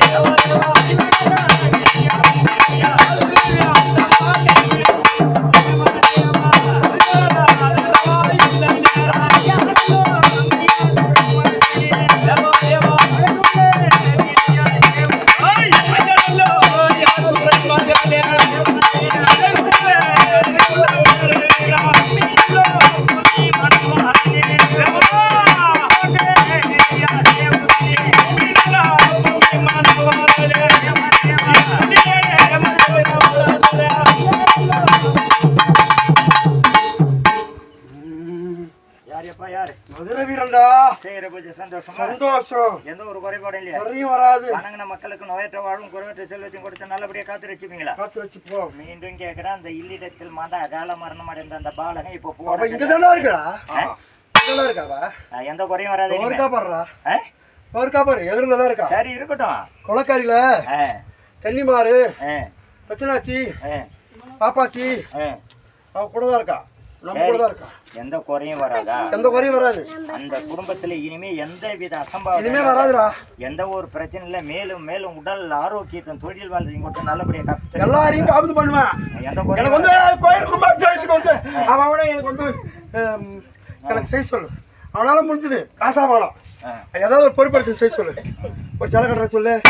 I want to know. யாரியப்பா யாரு? மதுரை வீரன்டா. செய்யற பூஜை சந்தோஷமா? சந்தோஷம். எந்த ஒரு குறைபாடும் இல்லையா? குறையும் வராது. வணங்கின மக்களுக்கு நோயற்ற வாழும் குறைவற்ற செல்வத்தையும் கொடுத்து நல்லபடியா காத்து வச்சுப்பீங்களா? காத்து வச்சு போ மீண்டும் கேக்குறேன் அந்த இல்லிடத்தில் மாதா அகால மரணம் அடைந்த அந்த பாலகன் இப்போ போட இங்க தானே இருக்கா? இங்கதான் இருக்காவா எந்த குறையும் வராது பாருடா ஆ? இருக்கா பாரு எதிரில தான் இருக்கா? சரி இருக்கட்டும். கன்னிமாரு? ஆ, பிரச்சனாச்சி ஆ, பாப்பாத்தி ஆ. அவ கூட தான் இருக்கா? எந்த குறையும் வராதா? எந்த குறையும் வராது. அந்த குடும்பத்துல இனிமே எந்த வித அசம்பாவிதம் இனிமே வராதுடா. எந்த ஒரு பிரச்சனை இல்லை மேலும் மேலும் உடல் ஆரோக்கியத்தையும் தொழில் வாழ்க்கையும் கொடுத்து நல்லபடியா காத்து எல்லாரையும் காபந்து பண்ணுவேன். எந்த எனக்கு குறையும் வந்து கோயில் கும்பாபிஷேகத்துக்கு வந்து அவன் அவனே எனக்கு வந்து எனக்கு செய்ய சொல்லு. அவனால முடிஞ்சது. காசா வேணும். ஆ. ஏதாவது ஒரு பொறுப்பெடுத்து செய்ய சொல்லு. ஒரு சில கட்டுற சொல்லு.